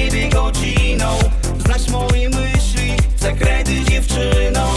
ciebie godziną Znasz moje myśli, sekrety dziewczyno